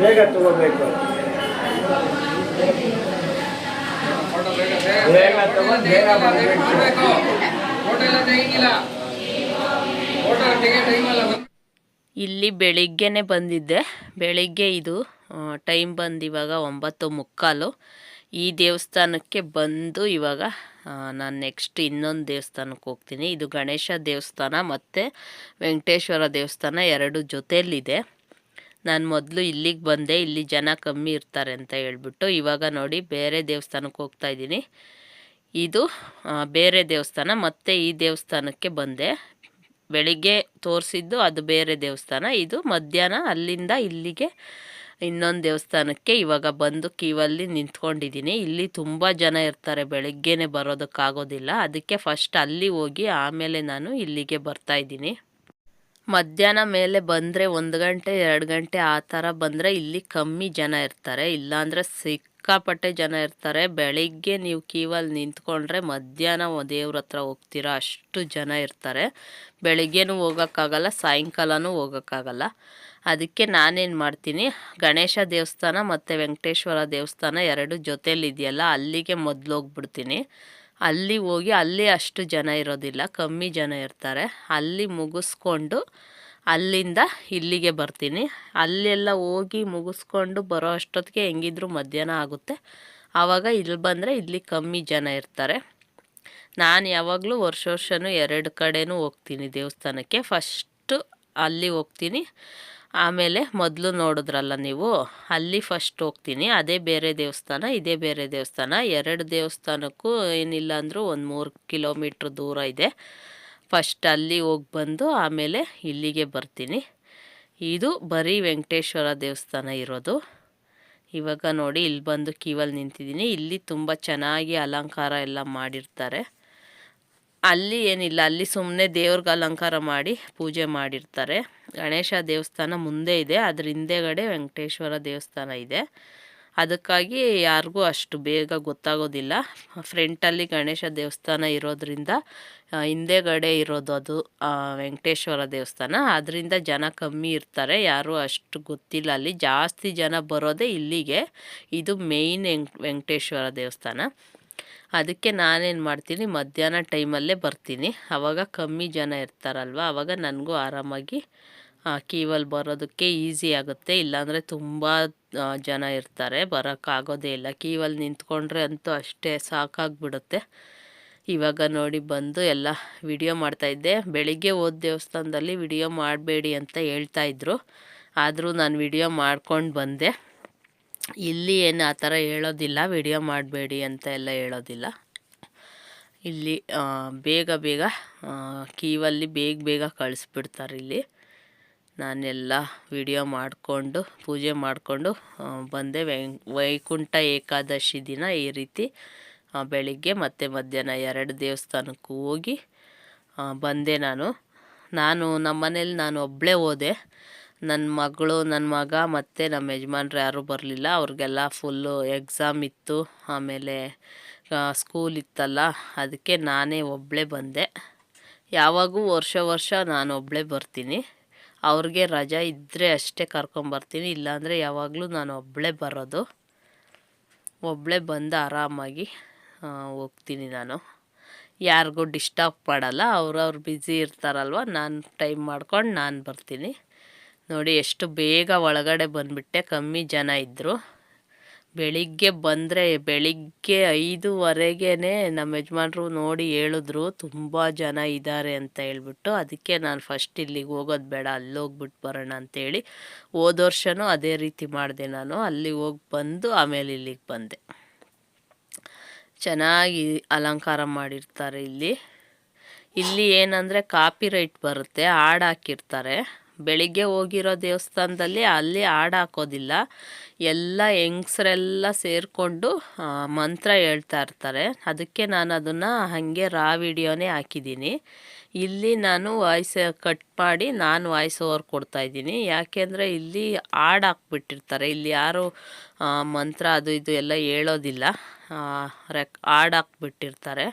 ಬೇಗ ತಗೋಬೇಕು. ಬೇಗ ತಗೊಂಡು ಬೇಗ ಬರಬೇಕು. ಇಲ್ಲಿ. ಬೆಳಿಗ್ಗೆನೆ ಬಂದಿದ್ದೆ. ಬೆಳಿಗ್ಗೆ ಇದು ಟೈಮ್ ಬಂದು ಇವಾಗ ಒಂಬತ್ತು ಮುಕ್ಕಾಲು. ಈ ದೇವಸ್ಥಾನಕ್ಕೆ ಬಂದು ಇವಾಗ ನಾನು ನೆಕ್ಸ್ಟ್ ಇನ್ನೊಂದು ದೇವಸ್ಥಾನಕ್ಕೆ ಹೋಗ್ತೀನಿ. ಇದು ಗಣೇಶ ದೇವಸ್ಥಾನ ಮತ್ತು ವೆಂಕಟೇಶ್ವರ ದೇವಸ್ಥಾನ ಎರಡು ಜೊತೆಯಲ್ಲಿದೆ ನಾನು ಮೊದಲು ಇಲ್ಲಿಗೆ ಬಂದೆ, ಇಲ್ಲಿ ಜನ ಕಮ್ಮಿ ಇರ್ತಾರೆ ಅಂತ ಹೇಳ್ಬಿಟ್ಟು ಇವಾಗ ನೋಡಿ ಬೇರೆ ದೇವಸ್ಥಾನಕ್ಕೆ ಹೋಗ್ತಾ ಇದ್ದೀನಿ. ಇದು ಬೇರೆ ದೇವಸ್ಥಾನ, ಮತ್ತೆ ಈ ದೇವಸ್ಥಾನಕ್ಕೆ ಬಂದೆ. ಬೆಳಿಗ್ಗೆ ತೋರಿಸಿದ್ದು ಅದು ಬೇರೆ ದೇವಸ್ಥಾನ. ಇದು ಮಧ್ಯಾಹ್ನ ಅಲ್ಲಿಂದ ಇಲ್ಲಿಗೆ ಇನ್ನೊಂದು ದೇವಸ್ಥಾನಕ್ಕೆ ಇವಾಗ ಬಂದು ಕ್ಯೂವಲ್ಲಿ ನಿಂತ್ಕೊಂಡಿದ್ದೀನಿ. ಇಲ್ಲಿ ತುಂಬ ಜನ ಇರ್ತಾರೆ, ಬೆಳಗ್ಗೆನೆ ಬರೋದಕ್ಕಾಗೋದಿಲ್ಲ. ಅದಕ್ಕೆ ಫಸ್ಟ್ ಅಲ್ಲಿ ಹೋಗಿ ಆಮೇಲೆ ನಾನು ಇಲ್ಲಿಗೆ ಬರ್ತಾ ಇದ್ದೀನಿ. ಮಧ್ಯಾಹ್ನ ಮೇಲೆ ಬಂದರೆ ಒಂದು ಗಂಟೆ, ಎರಡು ಗಂಟೆ ಆ ಥರ ಬಂದರೆ ಇಲ್ಲಿ ಕಮ್ಮಿ ಜನ ಇರ್ತಾರೆ. ಇಲ್ಲಾಂದರೆ ಸಿಕ್ಕಾಪಟ್ಟೆ ಜನ ಇರ್ತಾರೆ. ಬೆಳಿಗ್ಗೆ ನೀವು ಕೀವಲ್ಲಿ ನಿಂತ್ಕೊಂಡ್ರೆ ಮಧ್ಯಾಹ್ನ ದೇವ್ರ ಹತ್ರ ಹೋಗ್ತೀರಾ ಅಷ್ಟು ಜನ ಇರ್ತಾರೆ. ಬೆಳಿಗ್ಗೆನೂ ಹೋಗೋಕ್ಕಾಗಲ್ಲ, ಸಾಯಂಕಾಲನೂ ಹೋಗೋಕ್ಕಾಗಲ್ಲ. ಅದಕ್ಕೆ ನಾನೇನು ಮಾಡ್ತೀನಿ, ಗಣೇಶ ದೇವಸ್ಥಾನ ಮತ್ತು ವೆಂಕಟೇಶ್ವರ ದೇವಸ್ಥಾನ ಎರಡು ಜೊತೆಯಲ್ಲಿದೆಯಲ್ಲ ಅಲ್ಲಿಗೆ ಮೊದಲು ಹೋಗ್ಬಿಡ್ತೀನಿ. ಅಲ್ಲಿ ಹೋಗಿ ಅಲ್ಲಿ ಅಷ್ಟು ಜನ ಇರೋದಿಲ್ಲ, ಕಮ್ಮಿ ಜನ ಇರ್ತಾರೆ. ಅಲ್ಲಿ ಮುಗಿಸ್ಕೊಂಡು ಅಲ್ಲಿಂದ ಇಲ್ಲಿಗೆ ಬರ್ತೀನಿ. ಅಲ್ಲೆಲ್ಲ ಹೋಗಿ ಮುಗಿಸ್ಕೊಂಡು ಬರೋ ಅಷ್ಟೊತ್ತಿಗೆ ಹೆಂಗಿದ್ರು ಮಧ್ಯಾಹ್ನ ಆಗುತ್ತೆ. ಆವಾಗ ಇಲ್ಲಿ ಬಂದರೆ ಇಲ್ಲಿ ಕಮ್ಮಿ ಜನ ಇರ್ತಾರೆ. ನಾನು ಯಾವಾಗಲೂ ವರ್ಷ ವರ್ಷವೂ ಎರಡು ಕಡೆನೂ ಹೋಗ್ತೀನಿ ದೇವಸ್ಥಾನಕ್ಕೆ. ಫಸ್ಟು ಅಲ್ಲಿ ಹೋಗ್ತೀನಿ. ಆಮೇಲೆ ಮೊದಲು ನೋಡಿದ್ರಲ್ಲ ನೀವು, ಅಲ್ಲಿ ಫಸ್ಟ್ ಹೋಗ್ತೀನಿ, ಅದೇ ಬೇರೆ ದೇವಸ್ಥಾನ, ಇದೇ ಬೇರೆ ದೇವಸ್ಥಾನ, ಎರಡು ದೇವಸ್ಥಾನಕ್ಕೂ ಏನಿಲ್ಲ ಅಂದರೂ ಒಂದು ಮೂರು ಕಿಲೋಮೀಟ್ರ್ ದೂರ ಇದೆ. ಫಸ್ಟ್ ಅಲ್ಲಿ ಹೋಗಿ ಬಂದು ಆಮೇಲೆ ಇಲ್ಲಿಗೆ ಬರ್ತೀನಿ. ಇದು ಬರೀ ವೆಂಕಟೇಶ್ವರ ದೇವಸ್ಥಾನ ಇರೋದು. ಇವಾಗ ನೋಡಿ ಇಲ್ಲಿ ಬಂದು ಕೀವಲ್ಲಿ ನಿಂತಿದ್ದೀನಿ. ಇಲ್ಲಿ ತುಂಬ ಚೆನ್ನಾಗಿ ಅಲಂಕಾರ ಎಲ್ಲ ಮಾಡಿರ್ತಾರೆ. ಅಲ್ಲಿ ಏನಿಲ್ಲ, ಅಲ್ಲಿ ಸುಮ್ಮನೆ ದೇವ್ರಿಗೆ ಅಲಂಕಾರ ಮಾಡಿ ಪೂಜೆ ಮಾಡಿರ್ತಾರೆ. ಗಣೇಶ ದೇವಸ್ಥಾನ ಮುಂದೆ ಇದೆ, ಅದ್ರ ಹಿಂದೆಗಡೆ ವೆಂಕಟೇಶ್ವರ ದೇವಸ್ಥಾನ ಇದೆ. ಅದಕ್ಕಾಗಿ ಯಾರಿಗೂ ಅಷ್ಟು ಬೇಗ ಗೊತ್ತಾಗೋದಿಲ್ಲ. ಫ್ರಂಟಲ್ಲಿ ಗಣೇಶ ದೇವಸ್ಥಾನ ಇರೋದ್ರಿಂದ ಹಿಂದೆಗಡೆ ಇರೋದು ಅದು ವೆಂಕಟೇಶ್ವರ ದೇವಸ್ಥಾನ. ಅದರಿಂದ ಜನ ಕಮ್ಮಿ ಇರ್ತಾರೆ, ಯಾರೂ ಅಷ್ಟು ಗೊತ್ತಿಲ್ಲ. ಅಲ್ಲಿ ಜಾಸ್ತಿ ಜನ ಬರೋದೇ ಇಲ್ಲಿಗೆ. ಇದು ಮೇಯ್ನ್ ವೆಂಕಟೇಶ್ವರ ದೇವಸ್ಥಾನ. ಅದಕ್ಕೆ ನಾನೇನು ಮಾಡ್ತೀನಿ, ಮಧ್ಯಾಹ್ನ ಟೈಮಲ್ಲೇ ಬರ್ತೀನಿ. ಆವಾಗ ಕಮ್ಮಿ ಜನ ಇರ್ತಾರಲ್ವ ಆವಾಗ ನನಗೂ ಆರಾಮಾಗಿ ಕೀವಲ್ಲಿ ಬರೋದಕ್ಕೆ ಈಸಿ ಆಗುತ್ತೆ. ಇಲ್ಲಾಂದರೆ ತುಂಬ ಜನ ಇರ್ತಾರೆ ಬರೋಕ್ಕಾಗೋದೇ ಇಲ್ಲ. ಕೀವಲ್ಲಿ ನಿಂತ್ಕೊಂಡ್ರೆ ಅಂತೂ ಅಷ್ಟೇ ಸಾಕಾಗ್ಬಿಡುತ್ತೆ. ಇವಾಗ ನೋಡಿ ಬಂದು ಎಲ್ಲ ವಿಡಿಯೋ ಮಾಡ್ತಾಯಿದ್ದೆ ಬೆಳಿಗ್ಗೆ ಹೋದ ದೇವಸ್ಥಾನದಲ್ಲಿ ವಿಡಿಯೋ ಮಾಡಬೇಡಿ ಅಂತ ಹೇಳ್ತಾಯಿದ್ರು ಆದರೂ ನಾನು ವಿಡಿಯೋ ಮಾಡ್ಕೊಂಡು ಬಂದೆ. ಇಲ್ಲಿ ಏನು ಆ ಥರ ಹೇಳೋದಿಲ್ಲ, ವಿಡಿಯೋ ಮಾಡಬೇಡಿ ಅಂತ ಎಲ್ಲ ಹೇಳೋದಿಲ್ಲ. ಇಲ್ಲಿ ಬೇಗ ಬೇಗ ಕೀವಲ್ಲಿ ಬೇಗ ಬೇಗ ಕಳಿಸ್ಬಿಡ್ತಾರೆ ಇಲ್ಲಿ. ನಾನೆಲ್ಲ ವಿಡಿಯೋ ಮಾಡಿಕೊಂಡು, ಪೂಜೆ ಮಾಡಿಕೊಂಡು ಬಂದೆ ವೈಕುಂಠ ಏಕಾದಶಿ ದಿನ ಈ ರೀತಿ ಬೆಳಿಗ್ಗೆ ಮತ್ತು ಮಧ್ಯಾಹ್ನ ಎರಡು ದೇವಸ್ಥಾನಕ್ಕೂ ಹೋಗಿ ಬಂದೆ ನಾನು. ನಾನು ನಮ್ಮ ಮನೇಲಿ ನಾನು ಒಬ್ಬಳೇ ಹೋದೆ. ನನ್ನ ಮಗಳು ನನ್ನ ಮಗ ಮತ್ತು ನಮ್ಮ ಯಜಮಾನ್ರು ಯಾರೂ ಬರಲಿಲ್ಲ. ಅವ್ರಿಗೆಲ್ಲ ಫುಲ್ಲು ಎಕ್ಸಾಮ್ ಇತ್ತು. ಆಮೇಲೆ ಸ್ಕೂಲ್ ಇತ್ತಲ್ಲ, ಅದಕ್ಕೆ ನಾನೇ ಒಬ್ಬಳೇ ಬಂದೆ. ಯಾವಾಗೂ ವರ್ಷ ವರ್ಷ ನಾನು ಒಬ್ಬಳೇ ಬರ್ತೀನಿ. ಅವ್ರಿಗೆ ರಜಾ ಇದ್ದರೆ ಅಷ್ಟೇ ಕರ್ಕೊಂಬರ್ತೀನಿ ಇಲ್ಲಾಂದರೆ ಯಾವಾಗಲೂ ನಾನು ಒಬ್ಬಳೇ ಬರೋದು. ಒಬ್ಬಳೇ ಬಂದು ಆರಾಮಾಗಿ ಹೋಗ್ತೀನಿ ನಾನು. ಯಾರಿಗೂ ಡಿಸ್ಟರ್ಬ್ ಮಾಡಲ್ಲ ಅವ್ರವ್ರು ಬ್ಯುಸಿ ಇರ್ತಾರಲ್ವ, ನಾನು ಟೈಮ್ ಮಾಡ್ಕೊಂಡು ನಾನು ಬರ್ತೀನಿ. ನೋಡಿ, ಎಷ್ಟು ಬೇಗ ಒಳಗಡೆ ಬಂದುಬಿಟ್ಟೆ. ಕಮ್ಮಿ ಜನ ಇದ್ದರು ಬೆಳಿಗ್ಗೆ ಬಂದರೆ, ಬೆಳಿಗ್ಗೆ ಐದುವರೆಗೇ ನಮ್ಮ ಯಜಮಾನ್ರು ನೋಡಿ ಹೇಳಿದ್ರು, ತುಂಬ ಜನ ಇದ್ದಾರೆ ಅಂತ ಹೇಳ್ಬಿಟ್ಟು. ಅದಕ್ಕೆ ನಾನು ಫಸ್ಟ್ ಇಲ್ಲಿಗೆ ಹೋಗೋದು ಬೇಡ, ಅಲ್ಲಿ ಹೋಗ್ಬಿಟ್ಟು ಬರೋಣ ಅಂತೇಳಿ. ಹೋದ ವರ್ಷವೂ ಅದೇ ರೀತಿ ಮಾಡಿದೆ ನಾನು. ಅಲ್ಲಿ ಹೋಗಿ ಬಂದು ಆಮೇಲೆ ಇಲ್ಲಿಗೆ ಬಂದೆ. ಚೆನ್ನಾಗಿ ಅಲಂಕಾರ ಮಾಡಿರ್ತಾರೆ ಇಲ್ಲಿ. ಇಲ್ಲಿ ಏನಂದರೆ ಕಾಪಿ ರೈಟ್ ಬರುತ್ತೆ ಹಾಡಾಕಿರ್ತಾರೆ ಬೆಳಿಗ್ಗೆ ಹೋಗಿರೋ ದೇವಸ್ಥಾನದಲ್ಲಿ ಅಲ್ಲಿ ಹಾಡು ಹಾಕೋದಿಲ್ಲ. ಎಲ್ಲ ಹೆಂಗಸರೆಲ್ಲ ಸೇರಿಕೊಂಡು ಮಂತ್ರ ಹೇಳ್ತಾ ಇರ್ತಾರೆ. ಅದಕ್ಕೆ ನಾನು ಅದನ್ನು ಹಾಗೆ ರಾ ವಿಡಿಯೋನೇ ಹಾಕಿದ್ದೀನಿ. ಇಲ್ಲಿ ನಾನು ವಾಯ್ಸ್ ಕಟ್ ಮಾಡಿ ನಾನು ವಾಯ್ಸ್ ಓವರ್ ಕೊಡ್ತಾಯಿದ್ದೀನಿ ಯಾಕೆಂದರೆ ಇಲ್ಲಿ ಹಾಡ್ ಹಾಕ್ಬಿಟ್ಟಿರ್ತಾರೆ. ಇಲ್ಲಿ ಯಾರು ಮಂತ್ರ ಅದು ಇದು ಎಲ್ಲ ಹೇಳೋದಿಲ್ಲ. ರೆಕ್ ಹಾಡ್ ಹಾಕ್ಬಿಟ್ಟಿರ್ತಾರೆ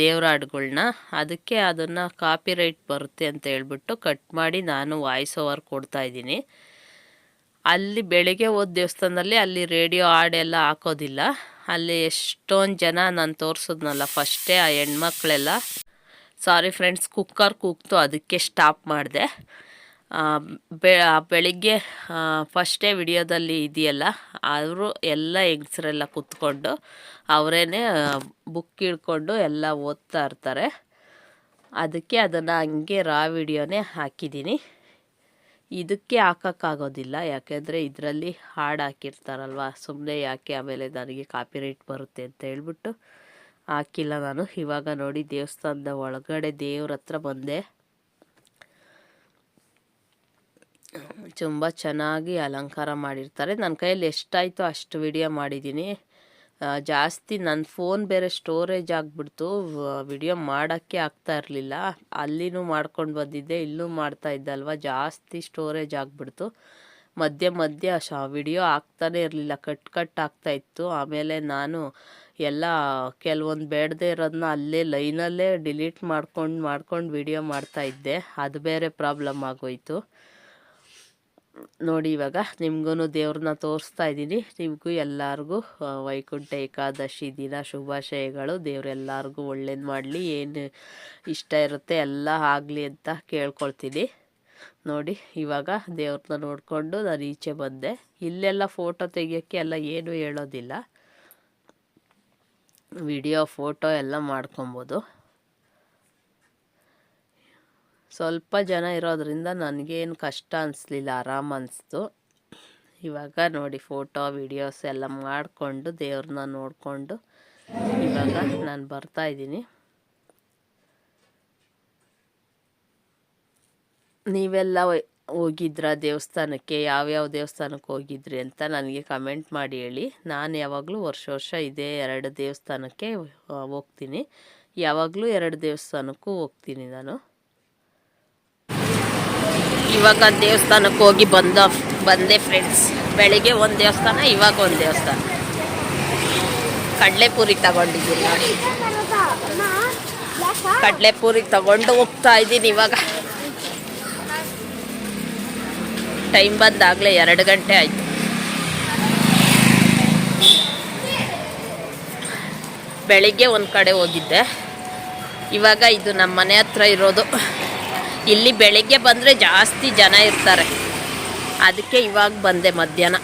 ದೇವ್ರ ಹಾಡುಗಳ್ನ. ಅದಕ್ಕೆ ಅದನ್ನು ಕಾಪಿ ರೈಟ್ ಬರುತ್ತೆ ಅಂತ ಹೇಳ್ಬಿಟ್ಟು ಕಟ್ ಮಾಡಿ ನಾನು ವಾಯ್ಸ್ ಓವರ್ ಕೊಡ್ತಾಯಿದ್ದೀನಿ ಅಲ್ಲಿ ಬೆಳಗ್ಗೆ ಹೋದ ದೇವಸ್ಥಾನದಲ್ಲಿ ಅಲ್ಲಿ ರೇಡಿಯೋ ಹಾಡೆಲ್ಲ ಹಾಕೋದಿಲ್ಲ. ಅಲ್ಲಿ ಎಷ್ಟೊಂದು ಜನ ನಾನು ತೋರಿಸಿದ್ನಲ್ಲ, ಫಸ್ಟೇ ಆ ಹೆಣ್ಮಕ್ಳೆಲ್ಲ. ಸಾರಿ ಫ್ರೆಂಡ್ಸ್, ಕುಕ್ಕರ್ ಕೂಗ್ತು, ಅದಕ್ಕೆ ಸ್ಟಾಪ್ ಮಾಡಿದೆ. ಬೆ ಬೆಳಿಗ್ಗೆ ಫಸ್ಟೇ ವಿಡಿಯೋದಲ್ಲಿ ಇದೆಯಲ್ಲ ಅವರು ಎಲ್ಲ ಹೆಂಗಸರೆಲ್ಲ ಕೂತ್ಕೊಂಡು, ಅವರೇನೆ ಬುಕ್ ಹಿಡ್ಕೊಂಡು ಎಲ್ಲ ಓದ್ತಾ ಇರ್ತಾರೆ. ಅದಕ್ಕೆ ಅದನ್ನು ಹಂಗೆ ರಾ ವಿಡಿಯೋನೇ ಹಾಕಿದ್ದೀನಿ. ಇದಕ್ಕೆ ಹಾಕೋಕ್ಕಾಗೋದಿಲ್ಲ, ಯಾಕೆಂದರೆ ಇದರಲ್ಲಿ ಹಾಡು ಹಾಕಿರ್ತಾರಲ್ವ ಸುಮ್ಮನೆ ಯಾಕೆ ಆಮೇಲೆ ನನಗೆ ಕಾಪಿರೈಟ್ ಬರುತ್ತೆ ಅಂತ ಹೇಳ್ಬಿಟ್ಟು. ಹಾಕಿಲ್ಲ ನಾನು. ಇವಾಗ ನೋಡಿ ದೇವಸ್ಥಾನದ ಒಳಗಡೆ ದೇವ್ರ ಹತ್ರ ಬಂದೆ. ತುಂಬ ಚೆನ್ನಾಗಿ ಅಲಂಕಾರ ಮಾಡಿರ್ತಾರೆ. ನನ್ನ ಕೈಯಲ್ಲಿ ಎಷ್ಟಾಯಿತೋ ಅಷ್ಟು ವಿಡಿಯೋ ಮಾಡಿದ್ದೀನಿ ಜಾಸ್ತಿ ನನ್ನ ಫೋನ್ ಬೇರೆ ಸ್ಟೋರೇಜ್ ಆಗಿಬಿಡ್ತು. ವಿಡಿಯೋ ಮಾಡೋಕ್ಕೆ ಆಗ್ತಾ ಇರಲಿಲ್ಲ. ಅಲ್ಲಿನೂ ಮಾಡ್ಕೊಂಡು ಬಂದಿದ್ದೆ, ಇಲ್ಲೂ ಮಾಡ್ತಾ ಇದ್ದಲ್ವ ಜಾಸ್ತಿ ಸ್ಟೋರೇಜ್ ಆಗಿಬಿಡ್ತು. ಮಧ್ಯೆ ಮಧ್ಯೆ ಶ ವಿಡಿಯೋ ಆಗ್ತಾನೆ ಇರಲಿಲ್ಲ. ಕಟ್ ಕಟ್ ಆಗ್ತಾ ಇತ್ತು. ಆಮೇಲೆ ನಾನು ಎಲ್ಲ ಕೆಲವೊಂದು ಬೇಡದೇ ಇರೋದನ್ನ ಅಲ್ಲೇ ಲೈನಲ್ಲೇ ಡಿಲೀಟ್ ಮಾಡ್ಕೊಂಡು ಮಾಡ್ಕೊಂಡು ವಿಡಿಯೋ ಮಾಡ್ತಾ ಇದ್ದೆ. ಅದು ಬೇರೆ ಪ್ರಾಬ್ಲಮ್ ಆಗೋಯ್ತು. ನೋಡಿ ಇವಾಗ ನಿಮ್ಗೂ ದೇವ್ರನ್ನ ತೋರಿಸ್ತಾ ಇದ್ದೀನಿ. ನಿಮಗೂ ಎಲ್ಲರಿಗೂ ವೈಕುಂಠ, ಏಕಾದಶಿ ದಿನ ಶುಭಾಶಯಗಳು. ದೇವರೆಲ್ಲಾರ್ಗೂ ಒಳ್ಳೇದು ಮಾಡಲಿ. ಏನು ಇಷ್ಟ ಇರುತ್ತೆ ಎಲ್ಲ ಆಗಲಿ ಅಂತ ಕೇಳ್ಕೊಳ್ತೀನಿ. ನೋಡಿ, ಇವಾಗ ದೇವ್ರನ್ನ ನೋಡಿಕೊಂಡು ನಾನು ಈಚೆ ಬಂದೆ. ಇಲ್ಲೆಲ್ಲ ಫೋಟೋ ತೆಗಿಯೋಕ್ಕೆ ಎಲ್ಲ ಏನೂ ಹೇಳೋದಿಲ್ಲ. ವಿಡಿಯೋ ಫೋಟೋ ಎಲ್ಲ ಮಾಡ್ಕೊಬೋದು. ಸ್ವಲ್ಪ ಜನ ಇರೋದರಿಂದ ನನಗೇನು ಕಷ್ಟ ಅನಿಸ್ಲಿಲ್ಲ, ಆರಾಮ ಅನಿಸ್ತು. ಇವಾಗ ನೋಡಿ ಫೋಟೋ ವಿಡಿಯೋಸ್ ಎಲ್ಲ ಮಾಡಿಕೊಂಡು ದೇವ್ರನ್ನ ನೋಡಿಕೊಂಡು ಇವಾಗ ನಾನು ಬರ್ತಾ ಇದ್ದೀನಿ. ನೀವೆಲ್ಲ ಹೋಗಿದ್ರಾ ದೇವಸ್ಥಾನಕ್ಕೆ? ಯಾವ್ಯಾವ ದೇವಸ್ಥಾನಕ್ಕೆ ಹೋಗಿದ್ರಿ ಅಂತ ನನಗೆ ಕಮೆಂಟ್ ಮಾಡಿ ಹೇಳಿ. ನಾನು ಯಾವಾಗಲೂ ವರ್ಷ ವರ್ಷ ಇದೇ ಎರಡು ದೇವಸ್ಥಾನಕ್ಕೆ ಹೋಗ್ತೀನಿ. ಯಾವಾಗಲೂ ಎರಡು ದೇವಸ್ಥಾನಕ್ಕೂ ಹೋಗ್ತೀನಿ ನಾನು. ಇವಾಗ ದೇವಸ್ಥಾನಕ್ಕೆ ಹೋಗಿ ಬಂದ, ಬಂದೆ ಫ್ರೆಂಡ್ಸ್ ಬೆಳಿಗ್ಗೆ ಒಂದು ದೇವಸ್ಥಾನ, ಇವಾಗ ಒಂದು ದೇವಸ್ಥಾನ. ಕಡಲೆಪುರಿ ತಗೊಂಡಿದ್ದೀನಿ ಕಡಲೆಪುರಿ ತಗೊಂಡು ಹೋಗ್ತಾ ಇದ್ದೀನಿ ಇವಾಗ. ಟೈಮ್ ಬಂದಾಗಲೇ ಎರಡು ಗಂಟೆ ಆಯಿತು. ಬೆಳಿಗ್ಗೆ ಒಂದು ಕಡೆ ಹೋಗಿದ್ದೆ. ಇವಾಗ ಇದು ನಮ್ಮ ಮನೆ ಹತ್ರ ಇರೋದು. ಇಲ್ಲಿ ಬೆಳಿಗ್ಗೆ ಬಂದರೆ ಜಾಸ್ತಿ ಜನ ಇರ್ತಾರೆ. ಅದಕ್ಕೆ ಇವಾಗ ಬಂದೆ ಮಧ್ಯಾಹ್ನ.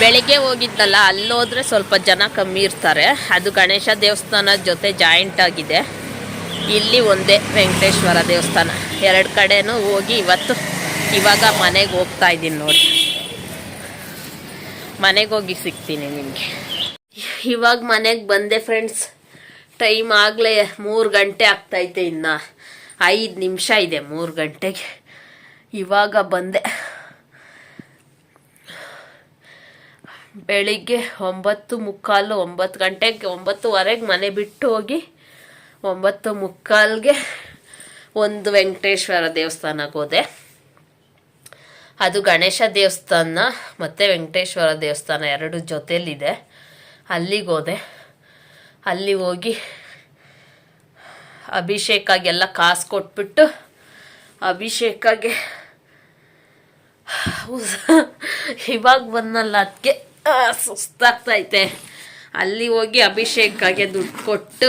ಬೆಳಿಗ್ಗೆ ಹೋಗಿದ್ದಲ್ಲ, ಅಲ್ಲೋದ್ರೆ ಸ್ವಲ್ಪ ಜನ ಕಮ್ಮಿ ಇರ್ತಾರೆ. ಅದು ಗಣೇಶ ದೇವಸ್ಥಾನದ ಜೊತೆ ಜಾಯಿಂಟ್ ಆಗಿದೆ. ಇಲ್ಲಿ ಒಂದೇ ವೆಂಕಟೇಶ್ವರ ದೇವಸ್ಥಾನ. ಎರಡು ಕಡೆನೂ ಹೋಗಿ ಇವತ್ತು ಇವಾಗ ಮನೆಗೆ ಹೋಗ್ತಾ ಇದ್ದೀನಿ ನೋಡಿ. ಮನೆಗೆ ಹೋಗಿ ಸಿಗ್ತೀನಿ ನಿಮಗೆ. ಇವಾಗ ಮನೆಗೆ ಬಂದೆ ಫ್ರೆಂಡ್ಸ್ ಟೈಮ್ ಆಗಲೇ ಮೂರು ಗಂಟೆ ಆಗ್ತೈತೆ ಇನ್ನು. ಐದು ನಿಮಿಷ ಇದೆ ಮೂರು ಗಂಟೆಗೆ. ಇವಾಗ ಬಂದೆ. ಬೆಳಿಗ್ಗೆ ಒಂಬತ್ತು ಮುಕ್ಕಾಲು ಒಂಬತ್ತು ಗಂಟೆಗೆ ಒಂಬತ್ತುವರೆಗೆ ಮನೆ ಬಿಟ್ಟು ಹೋಗಿ ಒಂಬತ್ತು ಮುಕ್ಕಾಲ್ಗೆ ಒಂದು ವೆಂಕಟೇಶ್ವರ ದೇವಸ್ಥಾನಕ್ಕೆ ಹೋದೆ. ಅದು ಗಣೇಶ ದೇವಸ್ಥಾನ ಮತ್ತು ವೆಂಕಟೇಶ್ವರ ದೇವಸ್ಥಾನ ಎರಡು ಜೊತೆಯಲ್ಲಿದೆ ಅಲ್ಲಿಗೆ ಹೋದೆ. ಅಲ್ಲಿ ಹೋಗಿ ಅಭಿಷೇಕಾಗೆಲ್ಲ ಕಾಸು ಕೊಟ್ಬಿಟ್ಟು ಅಭಿಷೇಕಾಗೆ ಇವಾಗ ಬಂದಲ್ಲ ಅದಕ್ಕೆ ಸುಸ್ತಾಗ್ತೈತೆ ಅಲ್ಲಿ ಹೋಗಿ ಅಭಿಷೇಕಾಗೆ ದುಡ್ಡು ಕೊಟ್ಟು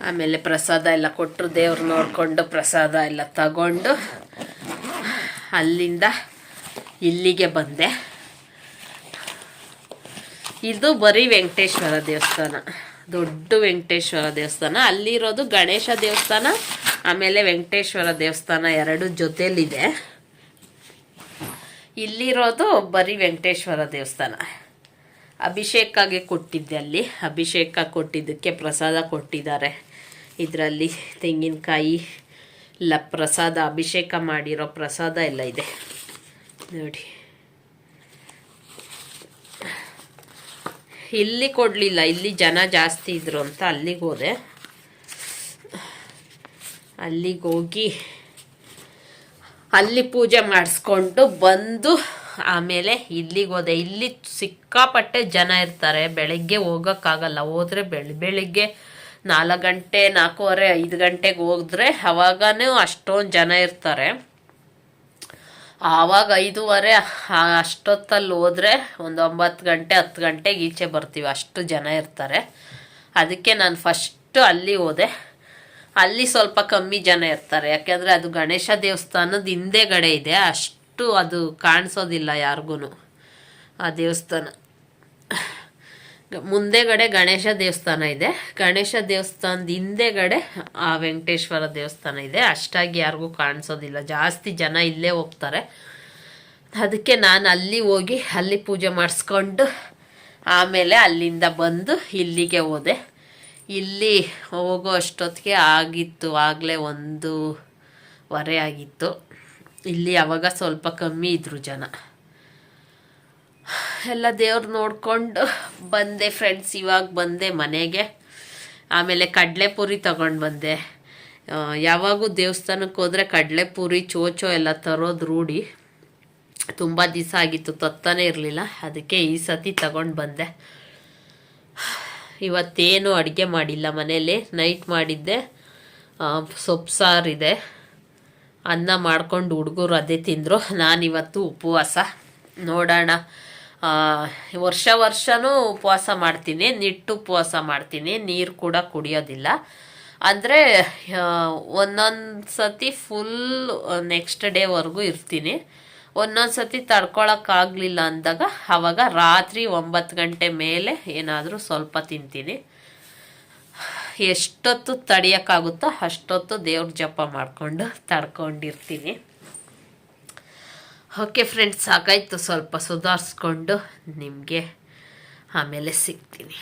ಆಮೇಲೆ ಪ್ರಸಾದ ಎಲ್ಲ ಕೊಟ್ಟರು ದೇವ್ರು ನೋಡಿಕೊಂಡು ಪ್ರಸಾದ ಎಲ್ಲ ತಗೊಂಡು ಅಲ್ಲಿಂದ ಇಲ್ಲಿಗೆ ಬಂದೆ. ಇದು ಬರೀ ವೆಂಕಟೇಶ್ವರ ದೇವಸ್ಥಾನ. ದೊಡ್ಡ ವೆಂಕಟೇಶ್ವರ ದೇವಸ್ಥಾನ. ಅಲ್ಲಿರೋದು ಗಣೇಶ ದೇವಸ್ಥಾನ, ಆಮೇಲೆ ವೆಂಕಟೇಶ್ವರ ದೇವಸ್ಥಾನ ಎರಡು ಜೊತೆಲಿದೆ. ಇಲ್ಲಿರೋದು ಬರೀ ವೆಂಕಟೇಶ್ವರ ದೇವಸ್ಥಾನ. ಅಭಿಷೇಕಾಗೆ ಕೊಟ್ಟಿದ್ದೆ ಅಲ್ಲಿ. ಅಭಿಷೇಕ ಕೊಟ್ಟಿದ್ದಕ್ಕೆ ಪ್ರಸಾದ ಕೊಟ್ಟಿದ್ದಾರೆ. ಇದರಲ್ಲಿ ತೆಂಗಿನಕಾಯಿ ಎಲ್ಲ ಪ್ರಸಾದ, ಅಭಿಷೇಕ ಮಾಡಿರೋ ಪ್ರಸಾದ ಎಲ್ಲ ಇದೆ. ನೋಡಿ. ಇಲ್ಲಿ ಕೊಡಲಿಲ್ಲ. ಇಲ್ಲಿ ಜನ ಜಾಸ್ತಿ ಇದ್ರು ಅಂತ ಅಲ್ಲಿಗೆ ಹೋದೆ. ಅಲ್ಲಿಗೆ ಹೋಗಿ ಅಲ್ಲಿ ಪೂಜೆ ಮಾಡಿಸ್ಕೊಂಡು ಬಂದು ಆಮೇಲೆ ಇಲ್ಲಿಗೆ ಹೋದೆ. ಇಲ್ಲಿ ಸಿಕ್ಕಾಪಟ್ಟೆ ಜನ ಇರ್ತಾರೆ. ಬೆಳಗ್ಗೆ ಹೋಗೋಕ್ಕಾಗಲ್ಲ. ಹೋದರೆ ಬೆಳ, ಬೆಳಿಗ್ಗೆ ನಾಲ್ಕು ಗಂಟೆ, ನಾಲ್ಕೂವರೆ, ಐದು ಗಂಟೆಗೆ ಹೋದ್ರೆ ಅವಾಗನೂ ಅಷ್ಟೊಂದು ಜನ ಇರ್ತಾರೆ. ಆವಾಗ ಐದೂವರೆ ಅಷ್ಟೊತ್ತಲ್ಲಿ ಹೋದರೆ ಒಂದು ಒಂಬತ್ತು ಗಂಟೆ, ಹತ್ತು ಗಂಟೆಗೆ ಈಚೆ ಬರ್ತೀವಿ. ಅಷ್ಟು ಜನ ಇರ್ತಾರೆ. ಅದಕ್ಕೆ ನಾನು ಫಸ್ಟು ಅಲ್ಲಿ ಹೋದೆ. ಅಲ್ಲಿ ಸ್ವಲ್ಪ ಕಮ್ಮಿ ಜನ ಇರ್ತಾರೆ. ಯಾಕೆಂದರೆ ಅದು ಗಣೇಶ ದೇವಸ್ಥಾನದ ಹಿಂದೆಗಡೆ ಇದೆ. ಅಷ್ಟು ಅದು ಕಾಣಿಸೋದಿಲ್ಲ ಯಾರಿಗೂ ಆ ದೇವಸ್ಥಾನ. ಮುಂದೆಗಡೆ ಗಣೇಶ ದೇವಸ್ಥಾನ ಇದೆ. ಗಣೇಶ ದೇವಸ್ಥಾನದ ಹಿಂದೆಗಡೆ ಆ ವೆಂಕಟೇಶ್ವರ ದೇವಸ್ಥಾನ ಇದೆ. ಅಷ್ಟಾಗಿ ಯಾರಿಗೂ ಕಾಣಿಸೋದಿಲ್ಲ. ಜಾಸ್ತಿ ಜನ ಇಲ್ಲೇ ಹೋಗ್ತಾರೆ. ಅದಕ್ಕೆ ನಾನು ಅಲ್ಲಿ ಹೋಗಿ ಅಲ್ಲಿ ಪೂಜೆ ಮಾಡಿಸ್ಕೊಂಡು ಆಮೇಲೆ ಅಲ್ಲಿಂದ ಬಂದು ಇಲ್ಲಿಗೆ ಹೋದೆ. ಇಲ್ಲಿ ಹೋಗೋ ಅಷ್ಟೊತ್ತಿಗೆ ಆಗಿತ್ತು. ಆಗಲೇ ಒಂದೂವರೆ ಆಗಿತ್ತು. ಇಲ್ಲಿ ಅವಾಗ ಸ್ವಲ್ಪ ಕಮ್ಮಿ ಇದ್ರು ಜನ. ಎಲ್ಲ ದೇವ್ರು ನೋಡ್ಕೊಂಡು ಬಂದೆ ಫ್ರೆಂಡ್ಸ್ ಇವಾಗ ಬಂದೆ ಮನೆಗೆ. ಆಮೇಲೆ ಕಡಲೆಪುರಿ ತಗೊಂಡು ಬಂದೆ. ಯಾವಾಗೂ ದೇವಸ್ಥಾನಕ್ಕೆ ಹೋದರೆ ಕಡಲೆಪುರಿ, ಚೋಚೋ ಎಲ್ಲ ತರೋದು ರೂಢಿ. ತುಂಬ ದಿವಸ ಆಗಿತ್ತು, ತತ್ತಾನೇ ಇರಲಿಲ್ಲ. ಅದಕ್ಕೆ ಈ ಸತಿ ತಗೊಂಡು ಬಂದೆ. ಇವತ್ತೇನು ಅಡುಗೆ ಮಾಡಿಲ್ಲ ಮನೇಲಿ ನೈಟ್ ಮಾಡಿದ್ದೆ. ಸೊಪ್ಪು ಸಾರಿದೆ ಅನ್ನ ಮಾಡ್ಕೊಂಡು ಹುಡುಗರು ಅದೇ ತಿಂದರು. ನಾನಿವತ್ತು ಉಪವಾಸ. ನೋಡೋಣ. ವರ್ಷ ವರ್ಷವೂ ಉಪವಾಸ ಮಾಡ್ತೀನಿ. ನಿಟ್ಟು ಉಪವಾಸ ಮಾಡ್ತೀನಿ. ನೀರು ಕೂಡ ಕುಡಿಯೋದಿಲ್ಲ. ಅಂದರೆ ಒಂದೊಂದು ಸತಿ ಫುಲ್ ನೆಕ್ಸ್ಟ್ ಡೇವರೆಗೂ ಇರ್ತೀನಿ. ಒಂದೊಂದು ಸತಿ ತಡ್ಕೊಳಕ್ಕಾಗಲಿಲ್ಲ ಅಂದಾಗ ಆವಾಗ ರಾತ್ರಿ ಒಂಬತ್ತು ಗಂಟೆ ಮೇಲೆ ಏನಾದರೂ ಸ್ವಲ್ಪ ತಿಂತೀನಿ. ಎಷ್ಟೊತ್ತು ತಡಿಯೋಕ್ಕಾಗುತ್ತೋ ಅಷ್ಟೊತ್ತು ದೇವ್ರ ಜಪ ಮಾಡಿಕೊಂಡು ತಡ್ಕೊಂಡಿರ್ತೀನಿ. ಓಕೆ ಫ್ರೆಂಡ್ಸ್ ಸಾಕಾಯಿತು ಸ್ವಲ್ಪ ಸುಧಾರಿಸ್ಕೊಂಡು ನಿಮಗೆ ಆಮೇಲೆ ಸಿಗ್ತೀನಿ.